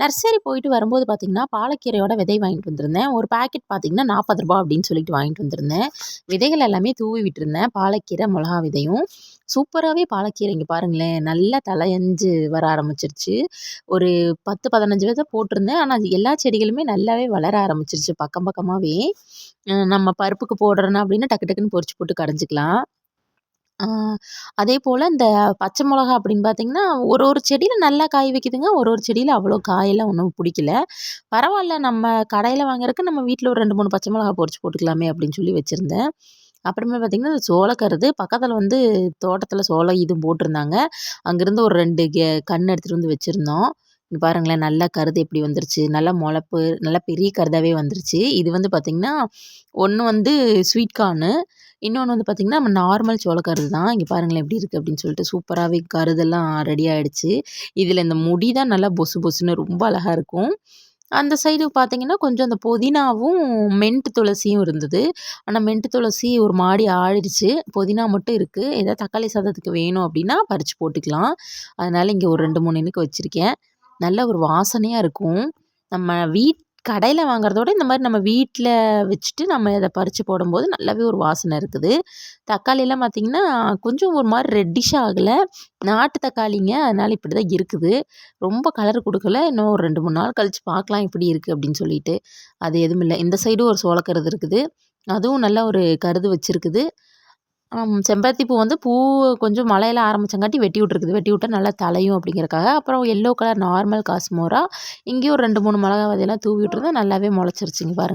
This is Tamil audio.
நர்சரி போயிட்டு வரும்போது பார்த்திங்கன்னா பாலக்கீரையோட விதை வாங்கிட்டு வந்திருந்தேன். ஒரு பேக்கெட் பார்த்திங்கன்னா நாற்பது ரூபா அப்படின்னு சொல்லிட்டு வாங்கிட்டு வந்திருந்தேன். விதைகள் எல்லாமே தூவி விட்டுருந்தேன். பாலக்கீரை மிளகா விதையும். சூப்பராகவே பாலக்கீரை இங்கே பாருங்களேன். நல்லா தலையஞ்சு வர ஆரம்பிச்சிருச்சு. ஒரு பத்து பதினஞ்சு விதை போட்டிருந்தேன். ஆனால் அது எல்லா செடிகளுமே நல்லாவே வளர ஆரம்பிச்சிருச்சு பக்கம் பக்கமாகவே நம்ம பருப்புக்கு போடுறோன்னா அப்படின்னா டக்கு டக்குன்னு பொறிச்சு போட்டு கடைஞ்சிக்கலாம். அதே போல் இந்த பச்சை மிளகா அப்படின்னு பார்த்தீங்கன்னா ஒரு ஒரு செடியில் நல்லா காய் வைக்குதுங்க. ஒரு ஒரு செடியில் அவ்வளோ காயெல்லாம் ஒன்றும் பிடிக்கல. பரவாயில்ல நம்ம கடையில் வாங்குறதுக்கு நம்ம வீட்டில் ஒரு ரெண்டு மூணு பச்சை மிளகா பொறிச்சு போட்டுக்கலாமே அப்படின்னு சொல்லி வச்சுருந்தேன். அப்புறமே பார்த்திங்கன்னா இந்த சோளக்கருது பக்கத்தில் வந்து தோட்டத்தில் சோளம் இதுவும் போட்டிருந்தாங்க. அங்கேருந்து ஒரு ரெண்டு கே கன்று எடுத்துகிட்டு வந்து வச்சுருந்தோம். இங்கே பாருங்களேன் நல்லா கருது எப்படி வந்துருச்சு. நல்லா முளப்பு நல்லா பெரிய கருதாகவே வந்துருச்சு. இது வந்து பார்த்திங்கன்னா ஒன்று வந்து ஸ்வீட் கார்னு இன்னொன்று வந்து பார்த்திங்கன்னா நம்ம நார்மல் சோளக்கருது தான். இங்கே பாருங்களேன் எப்படி இருக்குது அப்படின்னு சொல்லிட்டு சூப்பராகவே கருதெல்லாம் ரெடி ஆகிடுச்சு இதில் இந்த முடி தான் நல்லா பொசு பொசுன்னு ரொம்ப அழகாக இருக்கும். அந்த சைடு பார்த்திங்கன்னா கொஞ்சம் அந்த புதினாவும் மென்ட்டு துளசியும் இருந்தது. ஆனால் மென்ட்டு துளசி ஒரு மாடி ஆழிடுச்சு புதினா மட்டும் இருக்குது ஏதாவது தக்காளி சாதத்துக்கு வேணும் அப்படின்னா பறித்து போட்டுக்கலாம். அதனால் இங்கே ஒரு ரெண்டு மூணு இனுக்கு வச்சுருக்கேன். நல்ல ஒரு வாசனையாக இருக்கும். நம்ம வீட் கடையில் வாங்குறத விட இந்த மாதிரி நம்ம வீட்டில் வச்சுட்டு நம்ம இதை பறித்து போடும்போது நல்லாவே ஒரு வாசனை இருக்குது. தக்காளியெல்லாம் பார்த்திங்கன்னா கொஞ்சம் ஒரு மாதிரி ரெட்டிஷாக ஆகலை. நாட்டு தக்காளிங்க அதனால் இப்படி தான் இருக்குது. ரொம்ப கலர் கொடுக்கல. இன்னும் ஒரு ரெண்டு மூணு நாள் கழித்து பார்க்கலாம் இப்படி இருக்குது அப்படின்னு சொல்லிட்டு. அது எதுவும் இல்லை. இந்த சைடும் ஒரு சோளக்கருது இருக்குது. அதுவும் நல்ல ஒரு கருது வச்சுருக்குது. செம்பருத்தி பூ வந்து பூ கொஞ்சம் மழையில ஆரம்பிச்சங்காட்டி வெட்டி விட்ருக்குது வெட்டி விட்டா நல்லா தலையும் அப்படிங்கிறக்காக. அப்புறம் எல்லோ கலர் நார்மல் காஸ்மோரா இங்கேயும் ஒரு ரெண்டு மூணு மிளகா விதையெல்லாம் தூவி விட்டுருந்தேன் நல்லாவே முளச்சிருச்சிங்க பாருங்கள்